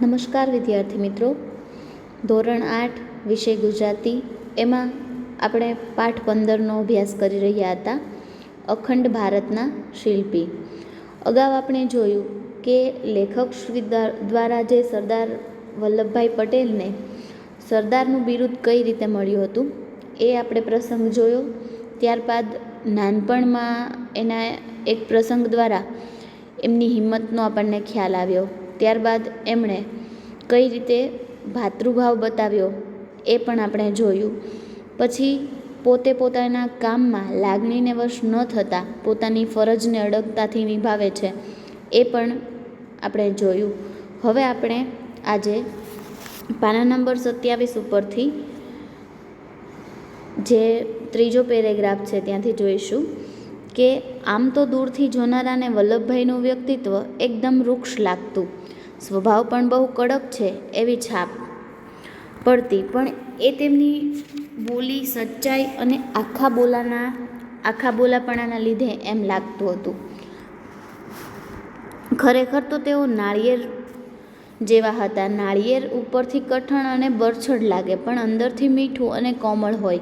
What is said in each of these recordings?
નમસ્કાર વિદ્યાર્થી મિત્રો. ધોરણ આઠ, વિષય ગુજરાતી. એમાં આપણે પાઠ પંદરનો અભ્યાસ કરી રહ્યા હતા. અખંડ ભારતના શિલ્પી. અગાઉ આપણે જોયું કે લેખક શ્રી દ્વારા જે સરદાર વલ્લભભાઈ પટેલને સરદારનું બિરુદ કઈ રીતે મળ્યું હતું, એ આપણે પ્રસંગ જોયો. ત્યારબાદ નાનપણમાં એના એક પ્રસંગ દ્વારા એમની હિંમતનો આપણને ખ્યાલ આવ્યો. ત્યારબાદ એમણે કઈ રીતે ભાતૃભાવ બતાવ્યો એ પણ આપણે જોયું. પછી પોતે પોતાના કામમાં લાગણીને વશ ન થતાં પોતાની ફરજને અડગતાથી નિભાવે છે એ પણ આપણે જોયું. હવે આપણે આજે પાના નંબર સત્યાવીસ ઉપરથી જે ત્રીજો પેરેગ્રાફ છે ત્યાંથી જોઈશું કે આમ તો દૂરથી જોનારાને વલ્લભભાઈનું વ્યક્તિત્વ એકદમ વૃક્ષ લાગતું. સ્વભાવ પણ બહુ કડક છે એવી છાપ પડતી. પણ એ તેમની બોલી સચ્ચાઈ અને આખા બોલાના, આખા બોલાપણાના લીધે એમ લાગતું હતું. ખરેખર તો તેઓ નાળિયેર જેવા હતા. નાળિયેર ઉપરથી કઠણ અને બરછડ લાગે, પણ અંદરથી મીઠું અને કોમળ હોય.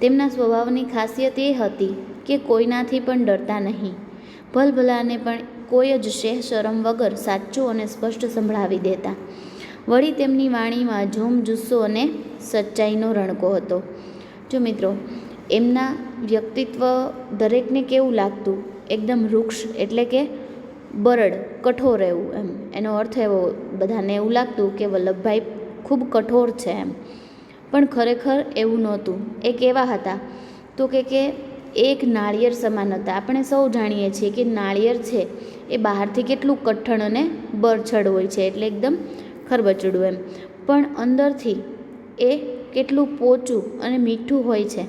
તેમના સ્વભાવની ખાસિયત એ હતી કે કોઈનાથી પણ ડરતા નહીં. ભલભલાને પણ કોઈ જ શેહ શરમ વગર સાચું અને સ્પષ્ટ સંભળાવી દેતા. વળી તેમની વાણીમાં જોમ, જુસ્સો અને સચ્ચાઈનો રણકો હતો. જો મિત્રો, એમના વ્યક્તિત્વ દરેકને કેવું લાગતું? એકદમ વૃક્ષ એટલે કે બરડ, કઠોર એવું એમ. એનો અર્થ એવો બધાને એવું લાગતું કે વલ્લભભાઈ ખૂબ કઠોર છે એમ. પણ ખરેખર એવું નહોતું. એ કેવા હતા? તો કે કે એક નાળિયેર સમાન હતા. આપણે સૌ જાણીએ છીએ કે નાળિયેર છે એ બહારથી કેટલું કઠણ અને બરછડ હોય છે, એટલે એકદમ ખરબચડું એમ. પણ અંદરથી એ કેટલું પોચું અને મીઠું હોય છે,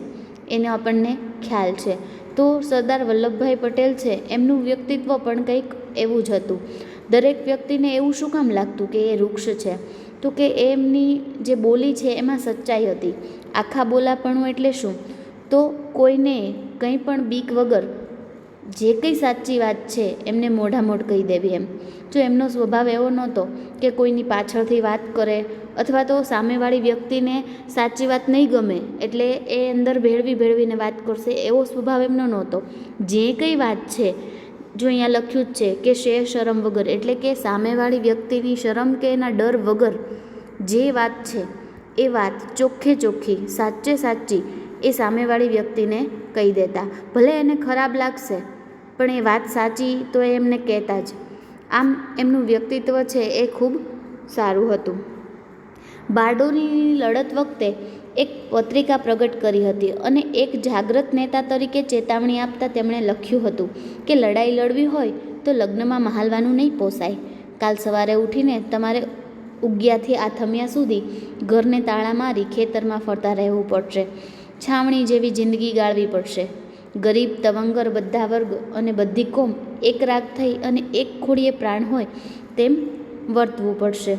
એનો આપણને ખ્યાલ છે. તો સરદાર વલ્લભભાઈ પટેલ છે, એમનું વ્યક્તિત્વ પણ કંઈક એવું જ હતું. દરેક વ્યક્તિને એવું શું કામ લાગતું કે એ વૃક્ષ છે? તો કે એમની જે બોલી છે એમાં સચ્ચાઈ હતી. આખા બોલાપણું એટલે શું? તો કોઈને કંઈ પણ બીક વગર જે કંઈ સાચી વાત છે એમને મોઢામોઢ કહી દેવી એમ. જો એમનો સ્વભાવ એવો નહોતો કે કોઈની પાછળથી વાત કરે અથવા તો સામેવાળી વ્યક્તિને સાચી વાત નહીં ગમે, એટલે એ અંદર ભેળવી ભેળવીને વાત કરશે, એવો સ્વભાવ એમનો નહોતો. જે કંઈ વાત છે, જો અહીંયા લખ્યું જ છે કે શેર શરમ વગર, એટલે કે સામેવાળી વ્યક્તિની શરમ કે એના ડર વગર જે વાત છે એ વાત ચોખ્ખે ચોખ્ખી, સાચે સાચી એ સામેવાળી વ્યક્તિને કહી દેતા, ભલે એને ખરાબ લાગશે, પણ એ વાત સાચી તો એ એમને કહેતા જ. આમ એમનું વ્યક્તિત્વ છે એ ખૂબ સારું હતું. બારડોલીની લડત વખતે એક પત્રિકા પ્રગટ કરી હતી અને એક જાગૃત નેતા તરીકે ચેતવણી આપતા તેમણે લખ્યું હતું કે લડાઈ લડવી હોય તો લગ્નમાં મહાલવાનું નહીં પોસાય. કાલ સવારે ઉઠીને તમારે ઉગ્યાથી આથમ્યા સુધી ઘરને તાળા મારી ખેતરમાં ફરતા રહેવું પડશે. છાવણી જેવી જિંદગી ગાળવી પડશે. ગરીબ, તવંગર બધા વર્ગ અને બધી કોમ એક રાગ થઈ અને એક ખોડીએ પ્રાણ હોય તેમ વર્તવું પડશે.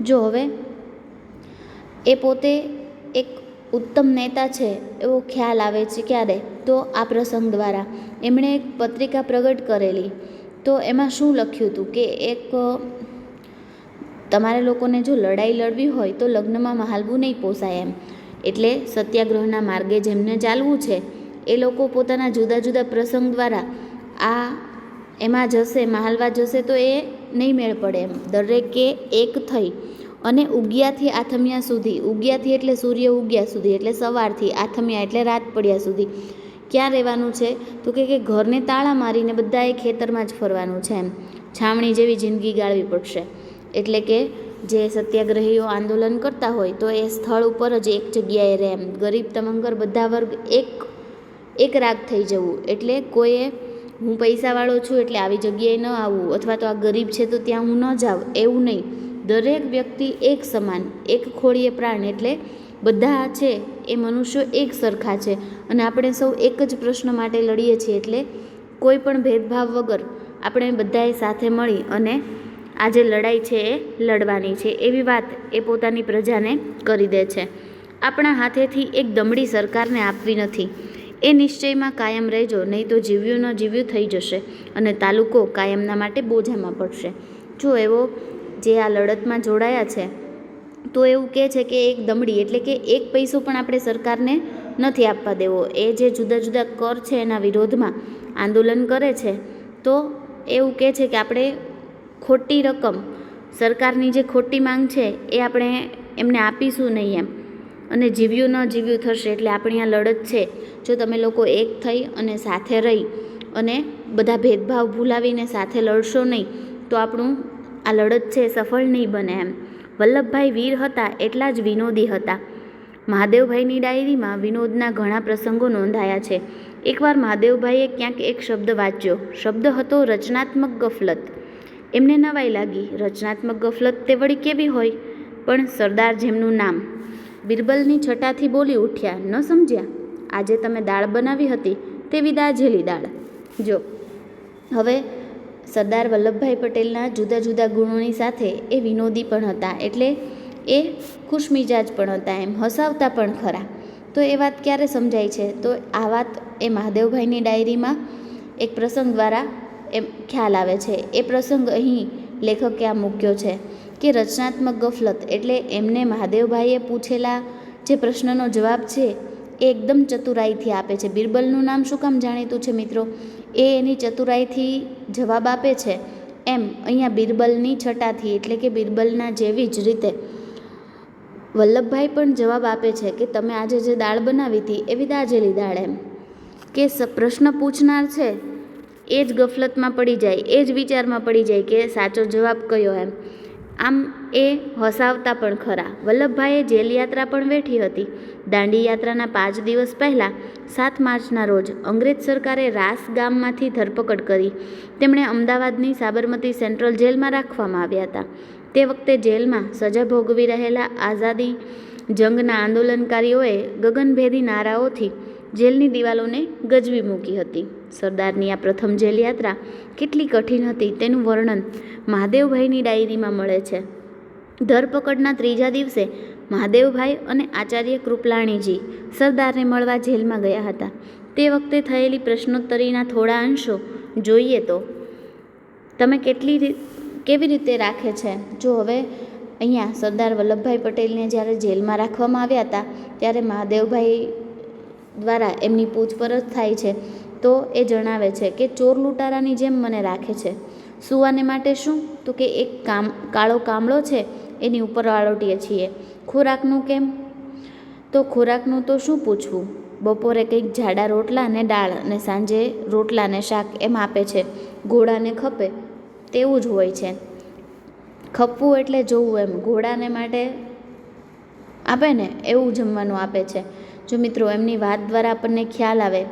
જો હવે એ પોતે એક ઉત્તમ નેતા છે એવો ખ્યાલ આવે છે ક્યારે? તો આ પ્રસંગ દ્વારા. એમણે એક પત્રિકા પ્રગટ કરેલી. તો એમાં શું લખ્યું હતું કે એક, તમારે લોકોને જો લડાઈ લડવી હોય તો લગ્નમાં મહાલવું નહીં પોસાય એમ. એટલે સત્યાગ્રહના માર્ગે જેમને ચાલવું છે, એ લોકો પોતાના જુદા જુદા પ્રસંગ દ્વારા આ એમાં જશે, મહાલવા જશે તો એ નહીં મેળ પડે એમ. દરેકે એક થઈ અને ઉગ્યાથી આથમિયા સુધી, ઉગ્યાથી એટલે સૂર્ય ઉગ્યા સુધી, એટલે સવારથી આથમિયા એટલે રાત પડ્યા સુધી, ક્યાં રહેવાનું છે? તો કે કે ઘરને તાળા મારીને બધાએ ખેતરમાં જ ફરવાનું છે એમ. છાવણી જેવી જિંદગી ગાળવી પડશે. એટલે કે જે સત્યાગ્રહીઓ આંદોલન કરતા હોય, તો એ સ્થળ ઉપર જ એક જગ્યાએ રહે એમ. ગરીબ તમંગર બધા વર્ગ એક એક રાગ થઈ જવું. એટલે કોઈએ, હું પૈસાવાળો છું એટલે આવી જગ્યાએ ન આવવું. અથવા તો આ ગરીબ છે તો ત્યાં હું ન જાઉં. એવું નહીં. દરેક વ્યક્તિ એક સમાન, એક ખોળીએ પ્રાણ. એટલે બધા છે એ મનુષ્યો એક સરખા છે. અને આપણે સૌ એક જ પ્રશ્ન માટે લડીએ છીએ. એટલે કોઈ પણ ભેદભાવ વગર આપણે બધાએ સાથે મળી અને આ જે લડાઈ છે એ લડવાની છે, એવી વાત એ પોતાની પ્રજાને કરી દે છે. આપણા હાથેથી એક દમડી સરકારને આપવી નથી. એ નિશ્ચયમાં કાયમ રહેજો, નહીં તો જીવ્યું ન જીવ્યું થઈ જશે અને તાલુકો કાયમના માટે બોજામાં પડશે. જો એવો જે આ લડતમાં જોડાયા છે, તો એવું કહે છે કે એક દમડી એટલે કે એક પૈસો પણ આપણે સરકારને નથી આપવા દેવો. એ જે જુદા જુદા કર છે એના વિરોધમાં આંદોલન કરે છે, તો એવું કહે છે કે આપણે ખોટી રકમ, સરકારની જે ખોટી માંગ છે, એ આપણે એમને આપીશું નહીં એમ. અને જીવ્યું ન જીવ્યું થશે એટલે આપણી આ લડત છે. જો તમે લોકો એક થઈ અને સાથે રહી અને બધા ભેદભાવ ભૂલાવીને સાથે લડશો નહીં, તો આપણું આ લડત છે સફળ નહીં બને એમ. વલ્લભભાઈ વીર હતા એટલા જ વિનોદી હતા. મહાદેવભાઈની ડાયરીમાં વિનોદના ઘણા પ્રસંગો નોંધાયા છે. એકવાર મહાદેવભાઈએ ક્યાંક એક શબ્દ વાંચ્યો. શબ્દ હતો રચનાત્મક ગફલત. એમને નવાઈ લાગી. રચનાત્મક ગફલત તે વળી કેવી હોય? પણ સરદાર જેમનું નામ. બિરબલની છટાથી બોલી ઉઠ્યા. ન સમજ્યા? આજે તમે દાળ બનાવી હતી તેવી દાજેલી દાળ. જો. હવે સરદાર વલ્લભભાઈ પટેલના જુદા જુદા ગુણોની સાથે એ વિનોદી પણ હતા. એટલે એ ખુશમિજાજ પણ હતા. એમ હસાવતા પણ ખરા. તો એ વાત ક્યારે સમજાય છે? તો આ વાત એ મહાદેવભાઈની ડાયરીમાં એક પ્રસંગ દ્વારા એમ ખ્યાલ આવે છે. એ પ્રસંગ અહીં લેખકે આ મૂક્યો છે કે રચનાત્મક ગફલત એટલે એમને મહાદેવભાઈએ પૂછેલા જે પ્રશ્નનો જવાબ છે એ એકદમ ચતુરાઈથી આપે છે. બિરબલનું નામ શું કામ જાણીતું છે મિત્રો? એ એની ચતુરાઈથી જવાબ આપે છે એમ અહીંયા બિરબલની છટાથી એટલે કે બિરબલના જેવી જ રીતે. વલ્લભભાઈ પણ જવાબ આપે છે કે તમે આજે જે દાળ બનાવી હતી એવી દાજેલી દાળ એમ. કે પ્રશ્ન પૂછનાર છે એ જ ગફલતમાં પડી જાય, એ જ વિચારમાં પડી જાય કે સાચો જવાબ કયો એમ. આમ એ હસાવતા પણ ખરા. વલ્લભભાઈએ જેલ યાત્રા પણ વેઠી હતી. દાંડી યાત્રાના પાંચ દિવસ પહેલાં, સાત માર્ચના રોજ, અંગ્રેજ સરકારે રાસ ગામમાંથી ધરપકડ કરી. તેમણે અમદાવાદની સાબરમતી સેન્ટ્રલ જેલમાં રાખવામાં આવ્યા હતા. તે વખતે જેલમાં સજા ભોગવી રહેલા આઝાદી જંગના આંદોલનકારીઓએ ગગનભેદી નારાઓથી જેલની દિવાલોને ગજવી મૂકી હતી. સરદારની આ પ્રથમ જેલ યાત્રા કેટલી કઠિન હતી તેનું વર્ણન મહાદેવભાઈની ડાયરીમાં મળે છે. ધરપકડના ત્રીજા દિવસે મહાદેવભાઈ અને આચાર્ય કૃપલાણીજી સરદારને મળવા જેલમાં ગયા હતા. તે વખતે થયેલી પ્રશ્નોત્તરીના થોડા અંશો જોઈએ તો તમે કેટલી કેવી રીતે રાખે છે? જો હવે અહીંયા સરદાર વલ્લભભાઈ પટેલને જ્યારે જેલમાં રાખવામાં આવ્યા હતા, ત્યારે મહાદેવભાઈ દ્વારા એમની પૂછપરછ થાય છે. તો એ જણાવે છે કે ચોર લૂંટારાની જેમ મને રાખે છે. સુવાને માટે શું? તો કે એક કામ, કાળો કામળો છે, એની ઉપર આળોટીએ છીએ. ખોરાકનું કેમ? તો ખોરાકનું તો શું પૂછવું? બપોરે કંઈક જાડા રોટલા ને દાળ અને સાંજે રોટલા ને શાક એમ આપે છે. ઘોડાને ખપે, તેવું જ હોય છે. ખપવું એટલે જોવું એમ. ઘોડાને માટે આપે ને? એવું જમવાનું આપે છે. જો મિત્રો, એમની વાત દ્વારા આપણને ખ્યાલ આવે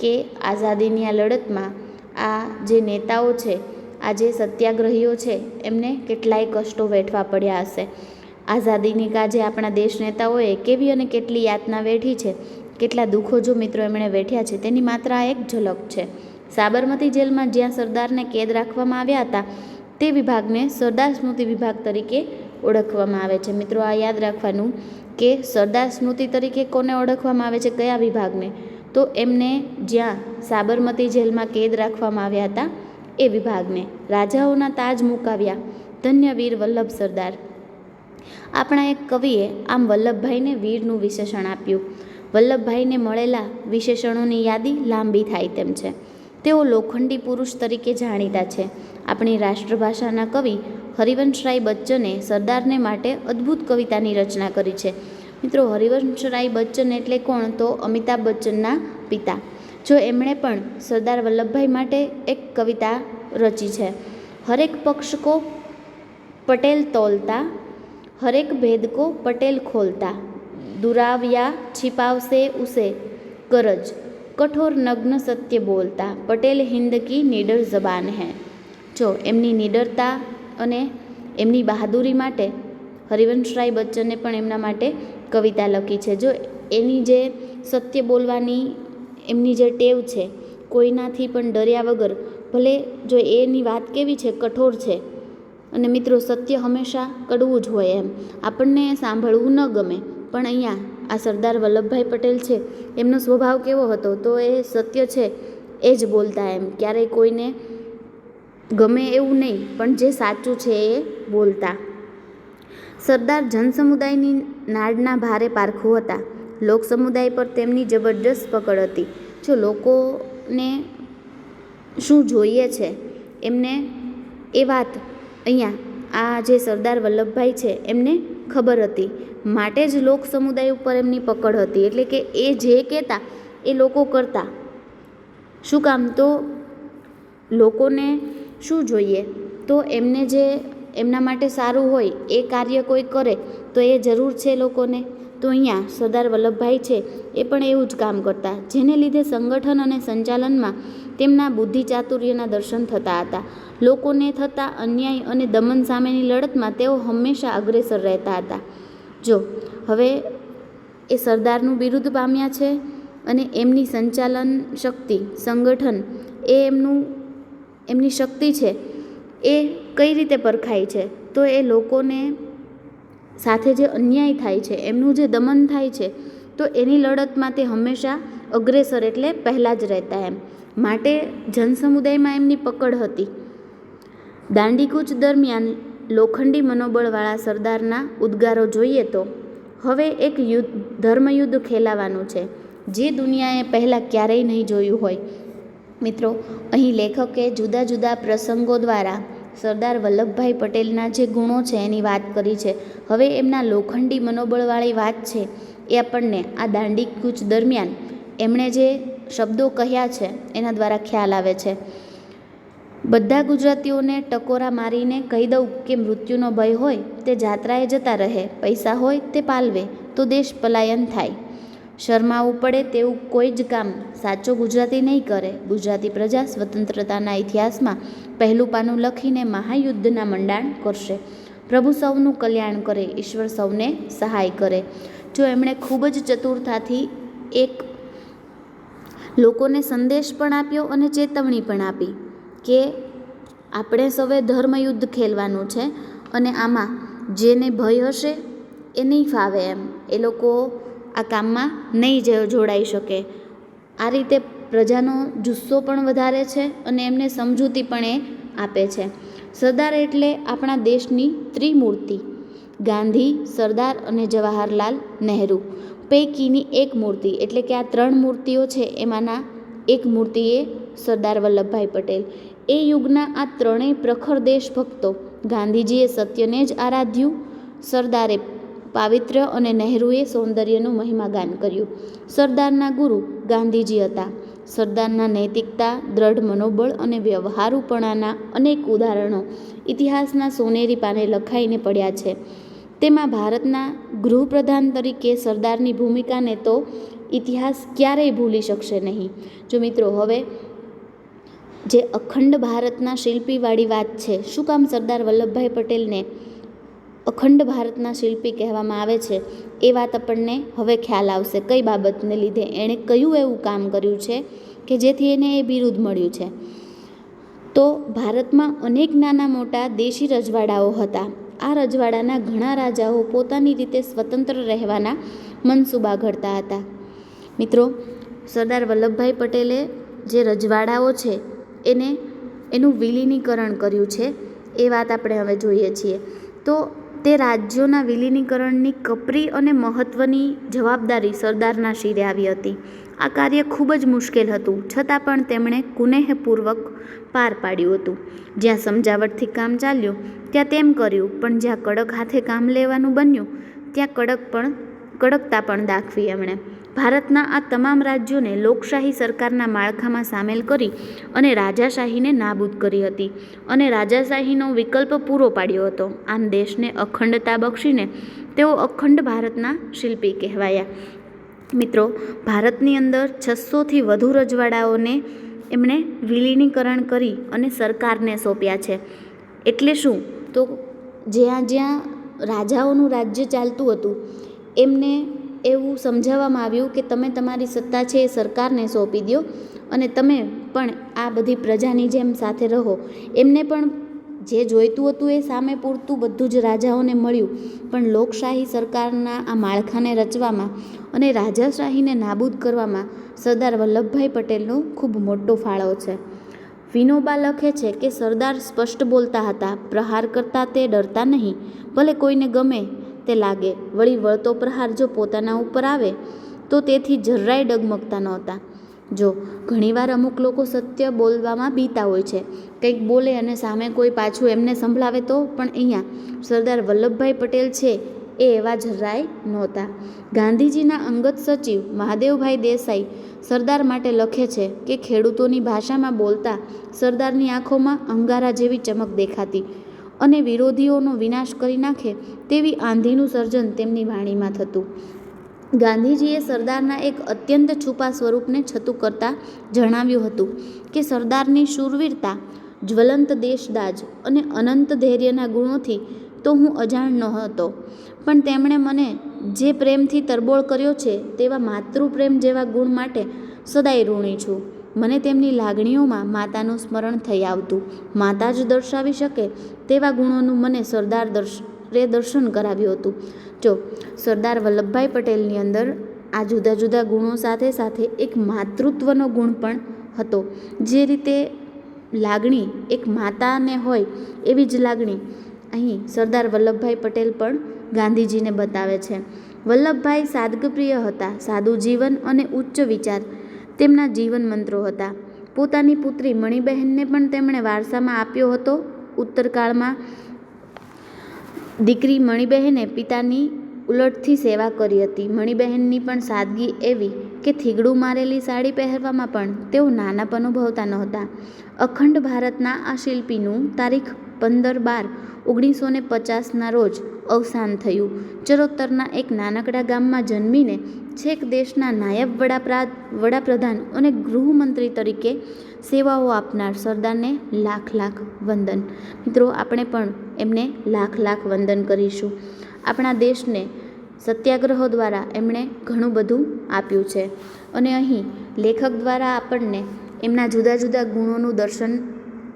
કે આઝાદીની આ લડતમાં આ જે નેતાઓ છે, આ જે સત્યાગ્રહીઓ છે, એમને કેટલાય કષ્ટો વેઠવા પડ્યા હશે. આઝાદીની કાજે આપણા દેશ નેતાઓએ કેવી અને કેટલી યાતના વેઠી છે, કેટલા દુઃખો જો મિત્રો એમણે વેઠ્યા છે, તેની માત્ર આ એક ઝલક છે. સાબરમતી જેલમાં જ્યાં સરદારને કેદ રાખવામાં આવ્યા હતા, તે વિભાગને સરદાર સ્મૃતિ વિભાગ તરીકે ઓળખવામાં આવે છે. મિત્રો, આ યાદ રાખવાનું કે સરદાર સ્મૃતિ તરીકે કોને ઓળખવામાં આવે છે, કયા વિભાગને? તો એમને જ્યાં સાબરમતી જેલમાં કેદ રાખવામાં આવ્યા હતા, એ વિભાગને રાજાઓના તાજ મુકાવ્યા ધન્ય વીર વલ્લભ સરદાર. આપણા એક કવિએ આમ વલ્લભભાઈને વીરનું વિશેષણ આપ્યું. વલ્લભભાઈને મળેલા વિશેષણોની યાદી લાંબી થાય તેમ છે. તેઓ લોખંડી પુરુષ તરીકે જાણીતા છે. આપણી રાષ્ટ્રભાષાના કવિ હરિવંશરાય બચ્ચને સરદારને માટે અદ્ભુત કવિતાની રચના કરી છે. મિત્રો હરિવંશરાય બચ્ચન એટલે કોણ? તો અમિતાભ બચ્ચનના પિતા. જો એમણે પણ સરદાર વલ્લભભાઈ માટે એક કવિતા રચી છે, હરેક પક્ષ કો પટેલ તોલતા, હરેક ભેદ કો પટેલ ખોલતા, દુરાવ્યા છિપાવશે ઉસે કરજ કઠોર નગ્ન સત્ય બોલતા, પટેલ હિન્દ કી નીડર જબાન હે. જો એમની નીડરતા અને એમની બહાદુરી માટે હરિવંશરાય બચ્ચને પણ એમના માટે કવિતા લખી છે. જો એની જે સત્ય બોલવાની, એમની જે ટેવ છે, કોઈનાથી પણ ડર્યા વગર, ભલે જો એની વાત કેવી છે, કઠોર છે, અને મિત્રો સત્ય હંમેશા કડવું જ હોય એમ. આપણને સાંભળવું ન ગમે, પણ અહીંયા આ સરદાર વલ્લભભાઈ પટેલ છે, એમનો સ્વભાવ કેવો હતો, તો એ સત્ય છે, એ જ બોલતા એમ. ક્યારેય કોઈને ગમે એવું નહીં, પણ જે સાચું છે એ બોલતા. સરદાર જનસમુદાયની નાડના ભારે પારખું હતા. લોક સમુદાય પર તેમની જબરજસ્ત પકડ હતી. જો લોકોને શું જોઈએ છે? એમને એ વાત અહીંયા, આ જે સરદાર વલ્લભભાઈ છે, એમને ખબર હતી. માટે જ લોક સમુદાય ઉપર એમની પકડ હતી. એટલે કે એ જે કહેતા, એ લોકો કરતા. શું કામ? તો લોકોને શું જોઈએ? તો એમને જે એમના માટે સારું હોય, એ કાર્ય કોઈ કરે, તો એ જરૂર છે લોકોને. તો અહીંયા સરદાર વલ્લભભાઈ છે, એ પણ એવું જ કામ કરતા. જેને લીધે સંગઠન અને સંચાલનમાં તેમના બુદ્ધિ ચાતુર્યના દર્શન થતા હતા. લોકોને થતા અન્યાય અને દમન સામેની લડતમાં તેઓ હંમેશા અગ્રેસર રહેતા હતા. જો, હવે એ સરદારનું બિરુદ પામ્યા છે અને એમની સંચાલન શક્તિ, સંગઠન, એ એમનું, એમની શક્તિ છે એ કઈ રીતે પરખાય છે? તો એ લોકોને સાથે જે અન્યાય થાય છે, એમનું જે દમન થાય છે, તો એની લડતમાં તે હંમેશા અગ્રેસર એટલે પહેલાં જ રહેતા એમ. માટે જનસમુદાયમાં એમની પકડ હતી. દાંડીકૂચ દરમિયાન લોખંડી મનોબળવાળા સરદારના ઉદ્ગારો જોઈએ તો, હવે એક યુદ્ધ, ધર્મયુદ્ધ ખેલાવાનું છે, જે દુનિયાએ પહેલાં ક્યારેય નહીં જોયું હોય. મિત્રો, અહીં લેખકે જુદા જુદા પ્રસંગો દ્વારા સરદાર વલ્લભભાઈ પટેલના જે ગુણો છે એની વાત કરી છે. હવે એમના લોખંડી મનોબળવાળી વાત છે એ આપણને આ દાંડી કૂચ દરમિયાન એમણે જે શબ્દો કહ્યા છે એના દ્વારા ખ્યાલ આવે છે. બધા ગુજરાતીઓને ટકોરા મારીને કહી દઉં કે મૃત્યુનો ભય હોય તે જાત્રાએ જતા રહે, પૈસા હોય તે પાલવે, તો દેશ પલાયન થાય. શરમાવું પડે તેવું કોઈ જ કામ સાચો ગુજરાતી નહીં કરે. ગુજરાતી પ્રજા સ્વતંત્રતાના ઇતિહાસમાં પહેલું પાનું લખીને મહાયુદ્ધના મંડાણ કરશે. પ્રભુ સૌનું કલ્યાણ કરે, ઈશ્વર સૌને સહાય કરે. જો એમણે ખૂબ જ ચતુરતાથી એક લોકોને સંદેશ પણ આપ્યો અને ચેતવણી પણ આપી કે આપણે સૌએ ધર્મયુદ્ધ ખેલવાનું છે અને આમાં જેને ભય હશે એ નહીં ફાવે એમ. એ લોકો આ કામમાં નહીં જોડાઈ શકે. આ રીતે પ્રજાનો જુસ્સો પણ વધારે છે અને એમને સમજૂતી પણ એ આપે છે. સરદાર એટલે આપણા દેશની ત્રિમૂર્તિ. ગાંધી, સરદાર અને જવાહરલાલ નહેરુ. પૈકીની એક મૂર્તિ, એટલે કે આ ત્રણ મૂર્તિઓ છે એમાંના એક મૂર્તિ એ સરદાર વલ્લભભાઈ પટેલ. એ યુગના આ ત્રણેય પ્રખર દેશભક્તો ગાંધીજીએ સત્યને જ આરાધ્યું, સરદારે પાવિત્ર્ય અને નહેરુએ સૌંદર્યનું મહિમાગાન કર્યું. સરદારના ગુરુ ગાંધીજી હતા. સરદારના નૈતિકતા, દ્રઢ મનોબળ અને વ્યવહારુપણાના અનેક ઉદાહરણો ઇતિહાસના સોનેરી પાને લખાઈને પડ્યા છે. તેમાં ભારતના ગૃહપ્રધાન તરીકે સરદારની ભૂમિકાને તો ઇતિહાસ ક્યારેય ભૂલી શકશે નહીં. જો મિત્રો, હવે જે અખંડ ભારતના શિલ્પીવાળી વાત છે, શું કામ સરદાર વલ્લભભાઈ પટેલને અખંડ ભારતના શિલ્પી કહેવામાં આવે છે. એ વાત આપણને હવે ખ્યાલ આવશે. કઈ બાબતને લીધે એણે કયું એવું કામ કર્યું છે કે જેથી એને એ બિરુદ મળ્યું છે? તો ભારતમાં અનેક નાના મોટા દેશી રજવાડાઓ હતા. આ રજવાડાના ઘણા રાજાઓ પોતાની રીતે સ્વતંત્ર રહેવાના મનસૂબા ઘડતા હતા. મિત્રો, સરદાર વલ્લભભાઈ પટેલે જે રજવાડાઓ છે, એને એનું વિલીનીકરણ કર્યું છે, એ વાત આપણે હવે જોઈએ છીએ. તો તે રાજ્યોના વિલીનીકરણની કપરી અને મહત્ત્વની જવાબદારી સરદારના શિરે આવી હતી. આ કાર્ય ખૂબ જ મુશ્કેલ હતું, છતાં પણ તેમણે કુનેહપૂર્વક પાર પાડ્યું હતું. જ્યાં સમજાવટથી કામ ચાલ્યું, ત્યાં તેમ કર્યું, પણ જ્યાં કડક હાથે કામ લેવાનું બન્યું, ત્યાં કડક પણ, કડકતા પણ દાખવી એમણે. ભારતના આ તમામ રાજ્યોને લોકશાહી સરકારના માળખામાં સામેલ કરી અને રાજાશાહીને નાબૂદ કરી હતી અને રાજાશાહીનો વિકલ્પ પૂરો પાડ્યો હતો. આમ દેશને અખંડતા બક્ષીને તેઓ અખંડ ભારતના શિલ્પી કહેવાયા. મિત્રો, ભારતની અંદર છસોથી વધુ રજવાડાઓને એમણે વિલીનીકરણ કરી અને સરકારને સોંપ્યા છે. એટલે શું? તો જ્યાં જ્યાં રાજાઓનું રાજ્ય ચાલતું હતું, એમને એવું સમજાવવામાં આવ્યું કે તમે તમારી સત્તા છે એ સરકારને સોંપી દો અને તમે પણ આ બધી પ્રજાની જેમ સાથે રહો. એમને પણ જે જોઈતું હતું એ સામે પૂરતું બધું જ રાજાઓને મળ્યું. પણ લોકશાહી સરકારના આ માળખાને રચવામાં અને રાજાશાહીને નાબૂદ કરવામાં સરદાર વલ્લભભાઈ પટેલનો ખૂબ મોટો ફાળો છે. વિનોબા લખે છે કે, સરદાર સ્પષ્ટ બોલતા હતા, પ્રહાર કરતા તે ડરતા નહીં. ભલે કોઈને ગમે તે લાગે. વળી વળતો પ્રહાર જો પોતાના ઉપર આવે, તો તેથી જરાય ડગમગતા નહોતા. જો, ઘણીવાર અમુક લોકો સત્ય બોલવામાં બીતા હોય છે. કંઈક બોલે અને સામે કોઈ પાછું એમને સંભળાવે તો પણ અહીંયા સરદાર વલ્લભભાઈ પટેલ છે એ એવા જરાય નહોતા. ગાંધીજીના અંગત સચિવ મહાદેવભાઈ દેસાઈ સરદાર માટે લખે છે કે ખેડૂતોની ભાષામાં બોલતા સરદારની આંખોમાં અંગારા જેવી ચમક દેખાતી. અને વિરોધીઓનો વિનાશ કરી નાખે તેવી આંધીનું સર્જન તેમની વાણીમાં થતું. ગાંધીજીએ સરદારના એક અત્યંત છુપા સ્વરૂપને છતું કરતાં જણાવ્યું હતું કે સરદારની શૂરવીરતા, જ્વલંત દેશદાજ અને અનંત ધૈર્યના ગુણોથી તો હું અજાણ નહોતો પણ તેમણે મને જે પ્રેમથી તરબોળ કર્યો છે તેવા માતૃપ્રેમ જેવા ગુણ માટે સદાય ઋણી છું. મને તેમની લાગણીઓમાં માતાનું સ્મરણ થઈ આવતું. માતા જ દર્શાવી શકે તેવા ગુણોનું મને સરદાર દર્શ રે દર્શન કરાવ્યું હતું. જો, સરદાર વલ્લભભાઈ પટેલની અંદર આ જુદા જુદા ગુણો સાથે સાથે એક માતૃત્વનો ગુણ પણ હતો. જે રીતે લાગણી એક માતાને હોય એવી જ લાગણી અહીં સરદાર વલ્લભભાઈ પટેલ પણ ગાંધીજીને બતાવે છે. વલ્લભભાઈ સાદગપ્રિય હતા. સાદું જીવન અને ઉચ્ચ વિચાર તેમના જીવન મંત્રો હતા. પોતાની પુત્રી મણિબહેનને પણ તેમણે વારસામાં આપ્યો હતો. ઉત્તરકાળમાં દીકરી મણિબહેને પિતાની ઉલટથી સેવા કરી હતી. મણિબહેનની પણ સાદગી એવી કે થીગડું મારેલી સાડી પહેરવામાં પણ તેઓ નાનાપ અનુભવતા નહોતા. અખંડ ભારતના આ શિલ્પીનું તારીખ પંદર બાર ઓગણીસો ને પચાસના રોજ અવસાન થયું. ચરોતરના એક નાનકડા ગામમાં જન્મીને છેક દેશના નાયબ વડાપ્રા, વડાપ્રધાન અને ગૃહમંત્રી તરીકે સેવાઓ આપનાર સરદારને લાખ લાખ વંદન. મિત્રો, આપણે પણ એમને લાખ લાખ વંદન કરીશું. આપણા દેશને સત્યાગ્રહો દ્વારા એમણે ઘણું બધું આપ્યું છે. અને અહીં લેખક દ્વારા આપણને એમના જુદા જુદા ગુણોનું દર્શન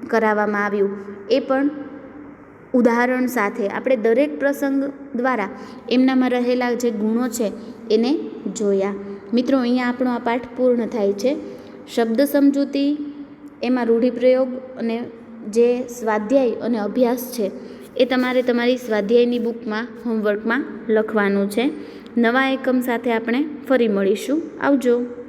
કરાવવામાં આવ્યું. એ પણ ઉદાહરણ સાથે આપણે દરેક પ્રસંગ દ્વારા એમનામાં રહેલા જે ગુણો છે એને જોયા. મિત્રો, અહીંયા આપણો આ પાઠ પૂર્ણ થાય છે. શબ્દ સમજૂતી, એમાં રૂઢિપ્રયોગ અને જે સ્વાધ્યાય અને અભ્યાસ છે એ તમારે તમારી સ્વાધ્યાયની બુકમાં, હોમવર્કમાં લખવાનું છે. નવા એકમ સાથે આપણે ફરી મળીશું. આવજો.